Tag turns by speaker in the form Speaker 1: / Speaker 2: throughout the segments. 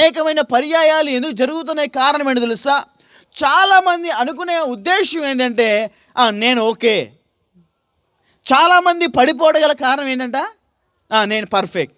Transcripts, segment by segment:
Speaker 1: అనేకమైన పర్యాయాలు ఎందుకు జరుగుతున్నాయి కారణం ఏంటో తెలుసా? చాలామంది అనుకునే ఉద్దేశం ఏంటంటే నేను ఓకే. చాలామంది పడిపోవడం గల కారణం ఏంటంట? నేను పర్ఫెక్ట్.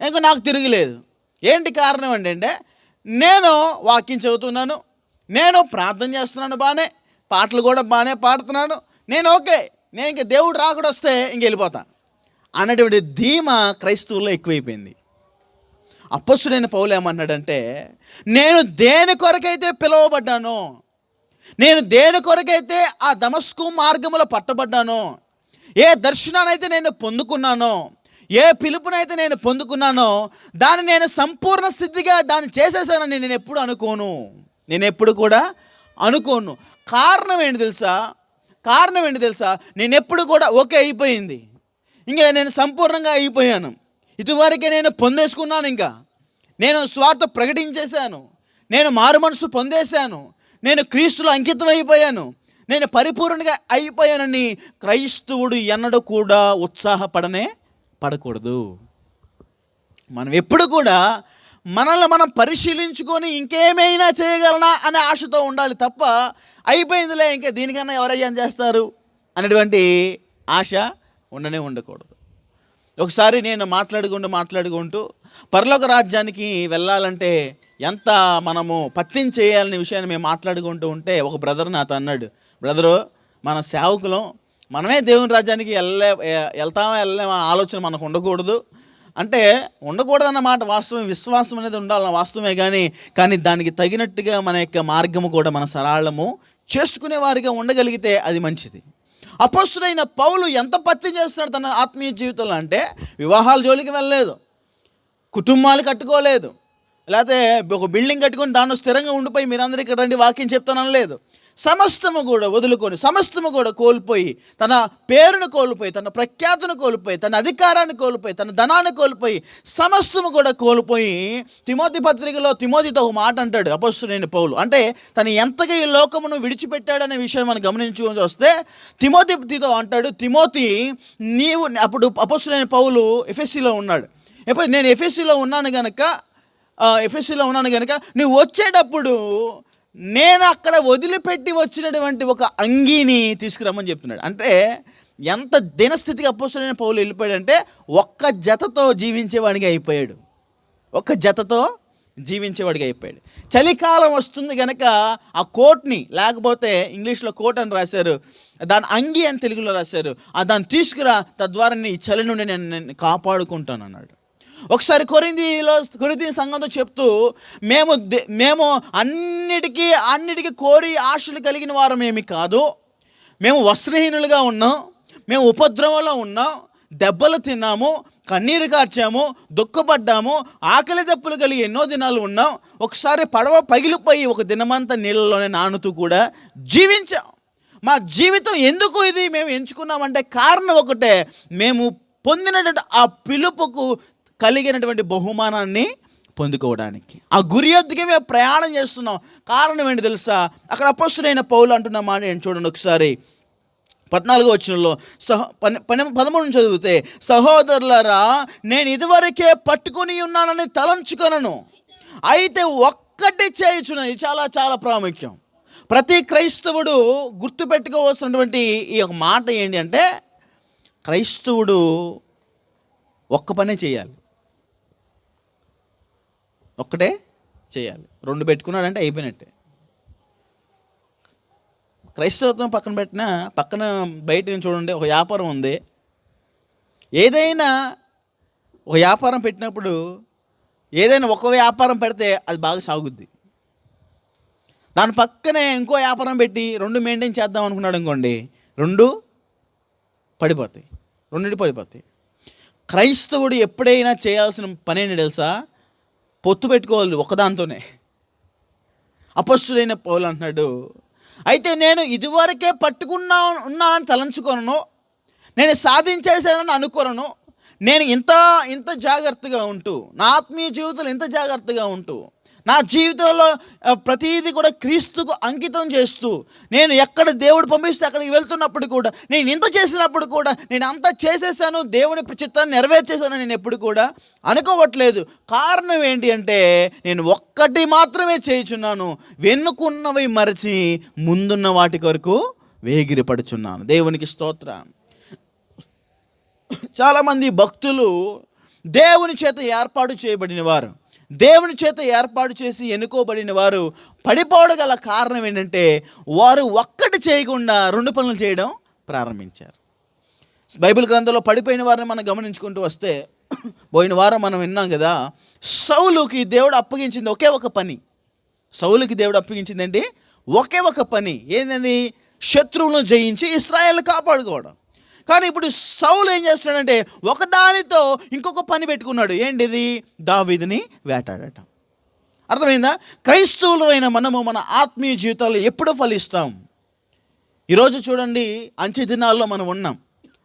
Speaker 1: ఇంకా నాకు తిరగలేదు. ఏంటి కారణం ఏంటంటే నేను వాక్యం చదువుతున్నాను నేను ప్రార్థన చేస్తున్నాను బాగానే పాటలు కూడా బాగానే పాడుతున్నాను నేను ఓకే నేను ఇంక దేవుడు రాకుండా వస్తే ఇంక వెళ్ళిపోతా అన్నటువంటి ధీమ క్రైస్తవుల్లో ఎక్కువైపోయింది. అప్పస్సుడైన పౌలు ఏమన్నాడంటే నేను దేని కొరకైతే పిలువబడ్డానో నేను దేని కొరకైతే ఆ దమస్కు మార్గములో పట్టబడ్డానో ఏ దర్శనానైతే నేను పొందుకున్నానో ఏ పిలుపునైతే నేను పొందుకున్నానో దాన్ని నేను సంపూర్ణ స్థితిగా దాన్ని చేసేసానని నేను ఎప్పుడు అనుకోను. నేను ఎప్పుడు కూడా అనుకోను. కారణం ఏంటి తెలుసా? కారణం ఏంటి తెలుసా? నేను ఎప్పుడు కూడా ఓకే అయిపోయింది. ఇంకా నేను సంపూర్ణంగా అయిపోయాను. ఇదివరకే నేను పొందేసుకున్నాను ఇంకా. నేను స్వార్థ ప్రకటించేశాను. నేను మారు మనసు పొందేశాను. నేను క్రీస్తులో అంకితం అయిపోయాను నేను పరిపూర్ణంగా అయిపోయానని క్రైస్తవుడు ఎన్నడూ కూడా ఉత్సాహపడనే పడకూడదు. మనం ఎప్పుడు కూడా మనల్ని మనం పరిశీలించుకొని ఇంకేమైనా చేయగలనా అనే ఆశతో ఉండాలి తప్ప అయిపోయిందిలే ఇంకా దీనికన్నా ఎవరైనా చేస్తారు? అనేటువంటి ఆశ ఉండనే ఉండకూడదు. ఒకసారి నేను మాట్లాడుకుంటూ మాట్లాడుకుంటూ పరలోక రాజ్యానికి వెళ్ళాలంటే ఎంత మనము పత్యం చేయాలనే విషయాన్ని మేము మాట్లాడుకుంటూ ఉంటే ఒక బ్రదర్ నాతో అన్నాడు బ్రదరు మన సేవకులం మనమే దేవుని రాజ్యానికి వెళ్ళే వెళ్తామా వెళ్ళలేమా ఆలోచన మనకు ఉండకూడదు. అంటే ఉండకూడదన్న మాట వాస్తవం విశ్వాసం అనేది ఉండాలన్న వాస్తవమే కానీ కానీ దానికి తగినట్టుగా మన యొక్క మార్గము కూడా మన సరళము చేసుకునే వారిగా ఉండగలిగితే అది మంచిది. అపోస్తుడైన పౌలు ఎంత పత్తి చేస్తున్నాడు తన ఆత్మీయ జీవితంలో అంటే వివాహాల జోలికి వెళ్ళలేదు కుటుంబాలు కట్టుకోలేదు లేకపోతే ఒక బిల్డింగ్ కట్టుకొని దానిలో స్థిరంగా ఉండిపోయి మీరందరూ ఇక్కడ రండి వాక్యం చెప్తాననలేదు సమస్తము కూడా వదులుకొని సమస్తము కూడా కోల్పోయి తన పేరును కోల్పోయి తన ప్రఖ్యాతను కోల్పోయి తన అధికారాన్ని కోల్పోయి తన ధనాన్ని కోల్పోయి సమస్తము కూడా కోల్పోయి తిమోతి పత్రికలో తిమోతితో ఒక మాట అంటాడు అపస్తుడైన పౌలు. అంటే తను ఎంతగా ఈ లోకమును విడిచిపెట్టాడనే విషయం మనం గమనించుకొని వస్తే తిమోతితో అంటాడు తిమోతి నీవు అప్పుడు అపస్తుడైన పౌలు ఎఫ్ఎస్సిలో ఉన్నాడు. ఎప్పుడు నేను ఎఫ్ఎస్సిలో ఉన్నాను కనుక ఎఫ్ఎస్సిలో ఉన్నాను కనుక నువ్వు వచ్చేటప్పుడు నేను అక్కడ వదిలిపెట్టి వచ్చినటువంటి ఒక అంగీని తీసుకురమ్మని చెప్తున్నాడు. అంటే ఎంత దినస్థితికి అప్పస్తుడైన పౌలు వెళ్ళిపోయాడంటే ఒక్క జతతో జీవించేవాడిగా అయిపోయాడు. ఒక్క జతతో జీవించేవాడిగా అయిపోయాడు. చలికాలం వస్తుంది కనుక ఆ కోట్ని లేకపోతే ఇంగ్లీష్లో కోట్ అని రాశారు దాని అంగి అని తెలుగులో రాశారు ఆ దాన్ని తీసుకురా తద్వారా నీ చలి నుండి నేను నేను కాపాడుకుంటాను అన్నాడు ఒకసారి కొరిందిలో కొరింది సంఘంతో చెప్తూ మేము మేము అన్నిటికీ అన్నిటికీ కోరి ఆశలు కలిగిన వారమేమి కాదు. మేము వస్త్రహీనులుగా ఉన్నాం. మేము ఉపద్రవంలో ఉన్నాం. దెబ్బలు తిన్నాము. కన్నీరు కార్చాము. దుఃఖపడ్డాము. ఆకలి దెబ్బలు కలిగి ఎన్నో దినాలు ఉన్నాం. ఒకసారి పడవ పగిలిపోయి ఒక దినమంతా నీళ్ళలోనే నానుతూ కూడా జీవించాం. మా జీవితం ఎందుకు ఇది? మేము ఎంచుకున్నామంటే కారణం ఒకటే. మేము పొందినటువంటి ఆ పిలుపుకు కలిగినటువంటి బహుమానాన్ని పొందుకోవడానికి. ఆ గురి యొద్దకే మేము ప్రయాణం చేస్తున్నాం. కారణం ఏంటి తెలుసా? అక్కడ అపస్తుడైన పౌలు అంటున్నామా మాట చూడండి ఒకసారి. పద్నాలుగో వచనంలో సహ పని పని పదమూడు చదివితే సహోదరులరా నేను ఇదివరకే పట్టుకొని ఉన్నానని తలంచుకొనను. అయితే ఒక్కటి చేయుచున్న చాలా చాలా ప్రాముఖ్యం. ప్రతి క్రైస్తవుడు గుర్తుపెట్టుకోవాల్సినటువంటి ఈ యొక్క మాట ఏంటి అంటే క్రైస్తవుడు ఒక్క పనే చేయాలి. ఒక్కటే చేయాలి. రెండు పెట్టుకున్నాడంటే అయిపోయినట్టే. క్రైస్తవత్వం పక్కన పెట్టినా పక్కన బయట నుంచి చూడండి ఒక వ్యాపారం ఉంది. ఏదైనా ఒక వ్యాపారం పెట్టినప్పుడు ఏదైనా ఒక వ్యాపారం పెడితే అది బాగా సాగుద్ది. దాని పక్కనే ఇంకో వ్యాపారం పెట్టి రెండు మెయింటైన్ చేద్దాం అనుకున్నాడు అనుకోండి రెండు పడిపోతాయి. రెండింటి పడిపోతాయి. క్రైస్తవుడు ఎప్పుడైనా చేయాల్సిన పని ఏంటి తెలుసా? పొత్తు పెట్టుకోవాలి ఒకదాంతోనే. అపస్సులైన పౌలు అంటున్నాడు అయితే నేను ఇదివరకే పట్టుకున్నా ఉన్నానని తలంచుకోను నేను సాధించేసానని అనుకోను నేను ఇంత ఇంత జాగ్రత్తగా ఉంటూ నా ఆత్మీయ జీవితంలో ఇంత జాగ్రత్తగా ఉంటూ నా జీవితంలో ప్రతీది ప్రతిదీ కూడా క్రీస్తుకు అంకితం చేస్తూ నేను ఎక్కడ దేవుడు పంపిస్తే అక్కడికి వెళ్తున్నప్పుడు కూడా నేను ఇంత చేసినప్పుడు కూడా నేను అంతా చేసేసాను దేవుని చిత్తాన్ని నెరవేర్చేసాను నేను ఎప్పుడు కూడా అనుకోవట్లేదు. కారణం ఏంటి అంటే నేను ఒక్కటి మాత్రమే చేయుచున్నాను వెన్నుకున్నవి మరచి ముందున్న వాటి కొరకు వేగిరపడుచున్నాను. దేవునికి స్తోత్రం. చాలామంది భక్తులు దేవుని చేత ఏర్పాటు చేయబడిన వారు దేవుని చేత ఏర్పాటు చేసి ఎన్నుకోబడిన వారు పడిపోవడం గల కారణం ఏంటంటే వారు ఒక్కటి చేయకుండా రెండు పనులు చేయడం ప్రారంభించారు. బైబిల్ గ్రంథంలో పడిపోయిన వారిని మనం గమనించుకుంటూ వస్తే పోయిన వారం మనం విన్నాం కదా సౌలుకి దేవుడు అప్పగించింది ఒకే ఒక పని. సౌలుకి దేవుడు అప్పగించింది ఒకే ఒక పని. ఏంటది? శత్రువులను జయించి ఇస్రాయల్ని కాపాడుకోవడం. కానీ ఇప్పుడు సౌలు ఏం చేస్తున్నాడంటే ఒకదానితో ఇంకొక పని పెట్టుకున్నాడు. ఏంటిది? దావీదిని వేటాడటం. అర్థమైందా? క్రైస్తవులమైన మనము మన ఆత్మీయ జీవితాల్లో ఎప్పుడు ఫలిస్తాం. ఈరోజు చూడండి అంచె దినాల్లో మనం ఉన్నాం.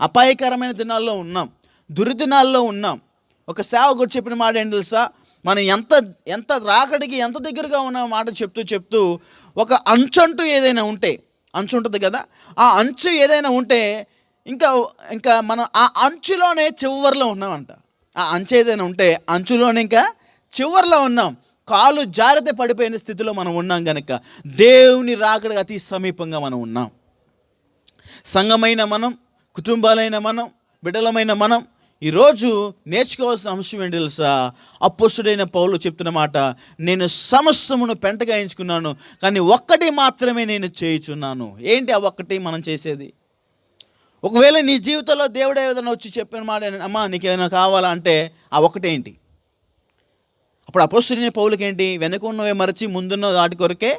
Speaker 1: అపాయకరమైన దినాల్లో ఉన్నాం. దుర్దినాల్లో ఉన్నాం. ఒక సేవకుడు చెప్పిన మాట ఏంటి తెలుసా? మనం ఎంత ఎంత రాకడికి ఎంత దగ్గరగా ఉన్న మాట చెప్తూ చెప్తూ ఒక అంచంటూ ఏదైనా ఉంటే అంచు ఉంటుంది కదా? ఆ అంచు ఏదైనా ఉంటే ఇంకా ఇంకా మనం ఆ అంచులోనే చివరిలో ఉన్నామంట. ఆ అంచు ఏదైనా ఉంటే అంచులోనే ఇంకా చివరిలో ఉన్నాం. కాలు జారత పడిపోయిన స్థితిలో మనం ఉన్నాం కనుక దేవుని రాకడికి అతి సమీపంగా మనం ఉన్నాం. సంఘమైన మనం కుటుంబాలైన మనం బిడ్డలమైన మనం ఈరోజు నేర్చుకోవాల్సిన అంశం ఏంటి తెలుసా? అప్పుసుడైన పౌలు చెప్తున్న మాట నేను సమస్తమును పెంటగా ఎంచుకున్నాను కానీ ఒక్కటి మాత్రమే నేను చేయుచున్నాను. ఏంటి ఆ ఒక్కటి మనం చేసేది? ఒకవేళ నీ జీవితంలో దేవుడు ఏదైనా వచ్చి చెప్పిన మాట అమ్మా నీకేమైనా కావాలా? అంటే ఆ ఒక్కటేంటి? అప్పుడు అపోస్తుడైన పౌలకేంటి? వెనక ఉన్నవే మరచి ముందున్న వాటి కొరకే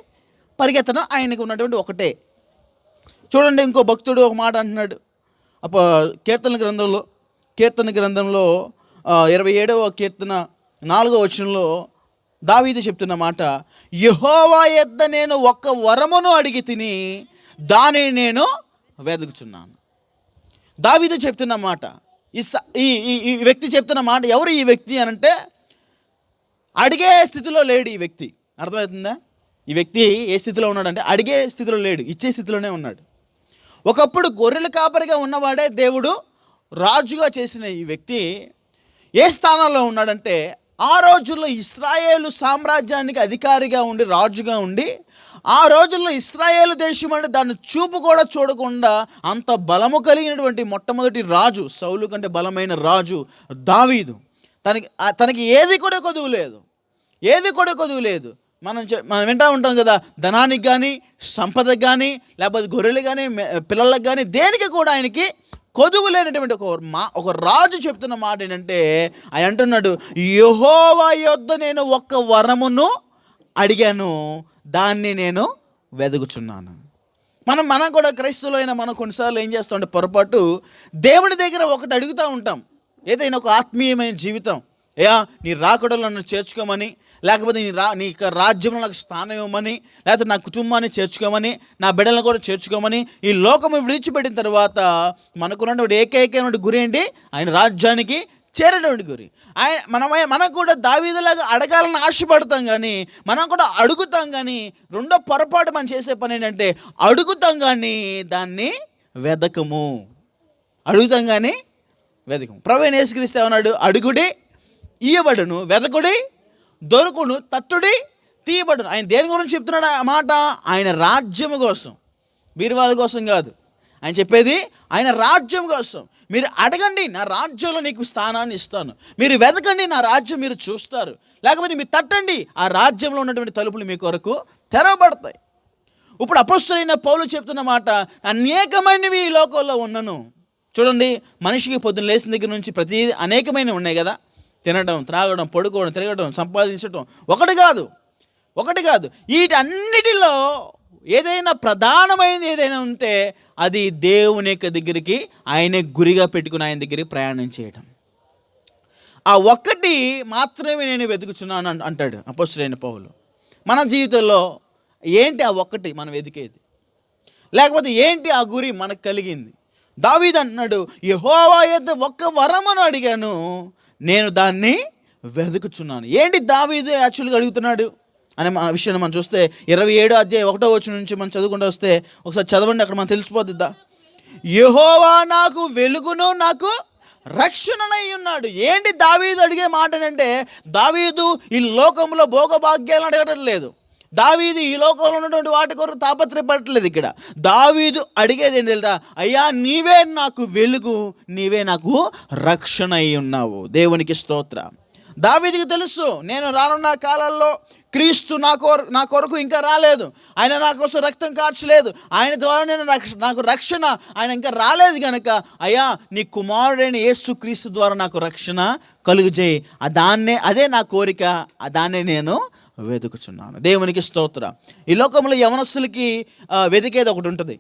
Speaker 1: పరిగెత్తడం ఆయనకు ఉన్నటువంటి ఒకటే. చూడండి ఇంకో భక్తుడు ఒక మాట అంటున్నాడు. అప్ప కీర్తన గ్రంథంలో కీర్తన గ్రంథంలో ఇరవై ఏడవ కీర్తన నాలుగో వచనంలో దావీదు చెప్తున్న మాట యహోవా ఎద్ద నేను ఒక్క వరమును అడిగి తిని దానిని నేను వెతుకుచున్నాను దావిదు చెప్తున్న మాట. ఈ ఈ ఈ- వ్యక్తి చెప్తున్న మాట ఎవరు ఈ వ్యక్తి అని అంటే అడిగే స్థితిలో లేడు ఈ వ్యక్తి. అర్థమవుతుందా? ఈ వ్యక్తి ఏ స్థితిలో ఉన్నాడంటే అడిగే స్థితిలో లేడు ఇచ్చే స్థితిలోనే ఉన్నాడు. ఒకప్పుడు గొర్రెల కాపరిగా ఉన్నవాడే దేవుడు రాజుగా చేసిన ఈ వ్యక్తి ఏ స్థానంలో ఉన్నాడంటే ఆ రోజుల్లో ఇస్రాయేలు సామ్రాజ్యానికి అధికారిగా ఉండి రాజుగా ఉండి ఆ రోజుల్లో ఇస్రాయేల్ దేశం అంటే దాన్ని చూపు కూడా చూడకుండా అంత బలము కలిగినటువంటి మొట్టమొదటి రాజు సౌలు కంటే బలమైన రాజు దావీదు. తనకి తనకి ఏది కూడా కొదువు లేదు. ఏది కూడా కొదువు లేదు. మనం మనం వింటూ ఉంటాం కదా ధనానికి కానీ సంపదకి కానీ లేకపోతే గొర్రెలు కానీ పిల్లలకు కానీ దేనికి కూడా ఆయనకి కొదువు లేనటువంటి ఒక మా ఒక రాజు చెప్తున్న మాట ఏంటంటే ఆయన అంటున్నాడు యహోవా యొద్ద నేను ఒక్క వరమును అడిగాను దాన్ని నేను వెదుగుచున్నాను. మనం మనం కూడా క్రైస్తవులైన మనం కొన్నిసార్లు ఏం చేస్తామంటే పొరపాటు దేవుని దగ్గర ఒకటి అడుగుతూ ఉంటాం. ఏదైనా ఒక ఆత్మీయమైన జీవితం. అయ్యా నీ రాకడలో నన్ను చేర్చుకోమని లేకపోతే నీ రా నీ యొక్క రాజ్యంలో నాకు స్థానం ఇవ్వమని లేకపోతే నా కుటుంబాన్ని చేర్చుకోమని నా బిడ్డలను కూడా చేర్చుకోమని ఈ లోకము విడిచిపెట్టిన తర్వాత మనకున్నటువంటి ఏకైక గురి ఏంటి? ఆయన రాజ్యానికి చేరేటువంటి గురి. ఆయన మనం మనకు కూడా దావీదులాగా అడగాలని ఆశపడతాం కానీ మనం కూడా అడుగుతాం కానీ రెండో పొరపాటు మనం చేసే పని ఏంటంటే అడుగుతాం కానీ దాన్ని వెదకము. అడుగుతాం కానీ వెదకము. ప్రవీణ్ యేసుక్రీస్తు ఏమన్నాడు? అడుగుడి ఇయ్యబడును వెదకుడి దొరుకును తట్టుడి తీయబడును. ఆయన దేని గురించి చెప్తున్నాడు ఆ మాట? ఆయన రాజ్యం కోసం. బీరువాల కోసం కాదు. ఆయన చెప్పేది ఆయన రాజ్యం కోసం. మీరు అడగండి నా రాజ్యంలో నీకు స్థానాన్ని ఇస్తాను. మీరు వెతకండి నా రాజ్యం మీరు చూస్తారు. లేకపోతే మీరు తట్టండి ఆ రాజ్యంలో ఉన్నటువంటి తలుపులు మీ కొరకు తెరవబడతాయి. ఇప్పుడు అపస్తులైన పౌలు చెప్తున్న మాట అనేకమైనవి ఈ లోకంలో ఉన్నను. చూడండి మనిషికి పొద్దున్న లేచిన దగ్గర నుంచి ప్రతి అనేకమైనవి ఉన్నాయి కదా. తినడం త్రాగడం పడుకోవడం తిరగడం సంపాదించడం. ఒకటి కాదు ఒకటి కాదు. వీటన్నిటిలో ఏదైనా ప్రధానమైనది ఏదైనా ఉంటే అది దేవుని యొక్క దగ్గరికి ఆయన గురిగా పెట్టుకుని ఆయన దగ్గరికి ప్రయాణం చేయటం. ఆ ఒక్కటి మాత్రమే నేను వెతుకుచున్నాను అంటాడు అపోస్తుడైన పౌలు. మన జీవితంలో ఏంటి ఆ ఒక్కటి? మనం వెతికేది. లేకపోతే ఏంటి ఆ గురి మనకు కలిగింది? దావీద్ అన్నాడు యహోవా యొద్ద ఒక్క వరమను అడిగాను నేను దాన్ని వెతుకుచున్నాను. ఏంటి దావీదు యాక్చువల్గా అడుగుతున్నాడు? అనే మన విషయాన్ని మనం చూస్తే ఇరవై ఏడు అధ్యాయం ఒకటో వచ్చిన నుంచి మనం చదువుకుంటూ వస్తే ఒకసారి చదవండి అక్కడ మనం తెలిసిపోతుందా యెహోవా నాకు వెలుగును నాకు రక్షణనై ఉన్నాడు. ఏంటి దావీదు అడిగే మాట అంటే దావీదు ఈ లోకంలో భోగభాగ్యాలను అడగటం లేదు. దావీదు ఈ లోకంలో ఉన్నటువంటి వాటి కొరకు తాపత్రయపడట్లేదు ఇక్కడ. దావీదు అడిగేది ఏంటి తెలుసా? అయ్యా నీవే నాకు వెలుగు నీవే నాకు రక్షణ అయి ఉన్నావు. దేవునికి స్తోత్రం. దావీదికి తెలుసు నేను రానున్న కాలాల్లో క్రీస్తు నా కోరు నా కొరకు ఇంకా రాలేదు. ఆయన నా కోసం రక్తం కార్చలేదు. ఆయన ద్వారా నేను రక్ష నాకు రక్షణ ఆయన ఇంకా రాలేదు కనుక అయ్యా నీ కుమారుడైన యేసు క్రీస్తు ద్వారా నాకు రక్షణ కలుగుజేయి ఆ దాన్నే అదే నా కోరిక ఆ దాన్నే నేను వెతుకుచున్నాను. దేవునికి స్తోత్ర. ఈ లోకంలో యవనస్తులకి వెతికేది ఒకటి ఉంటుంది.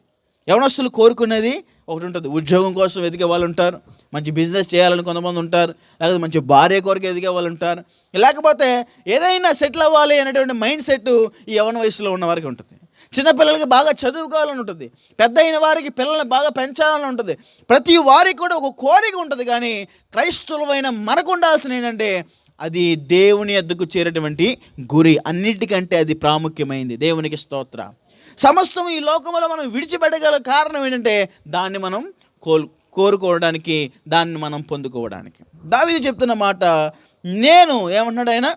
Speaker 1: యవనస్తులు కోరుకునేది ఒకటి ఉంటుంది ఉద్యోగం కోసం ఎదిగే వాళ్ళు ఉంటారు మంచి బిజినెస్ చేయాలని కొంతమంది ఉంటారు లేకపోతే మంచి భార్య కొరకు ఎదిగే వాళ్ళు ఉంటారు. లేకపోతే ఏదైనా సెటిల్ అవ్వాలి అనేటువంటి మైండ్ సెట్ ఈ యవన వయసులో ఉన్న వారికి ఉంటుంది. చిన్నపిల్లలకి బాగా చదువుకోవాలని ఉంటుంది. పెద్ద అయిన వారికి పిల్లల్ని బాగా పెంచాలని ఉంటుంది. ప్రతి వారికి కూడా ఒక కోరిక ఉంటుంది కానీ క్రైస్తవులమైన మనకు ఉండాల్సిన ఏంటంటే అది దేవుని ఎద్దుకు చేరేటువంటి గురి. అన్నిటికంటే అది ప్రాముఖ్యమైంది. దేవునికి స్తోత్ర. సమస్తం ఈ లోకంలో మనం విడిచిపెట్టగల కారణం ఏంటంటే దాన్ని మనం కోల్ కోరుకోవడానికి దాన్ని మనం పొందుకోవడానికి. దావిది చెప్తున్న మాట నేను ఏమంటున్నాడు ఆయన?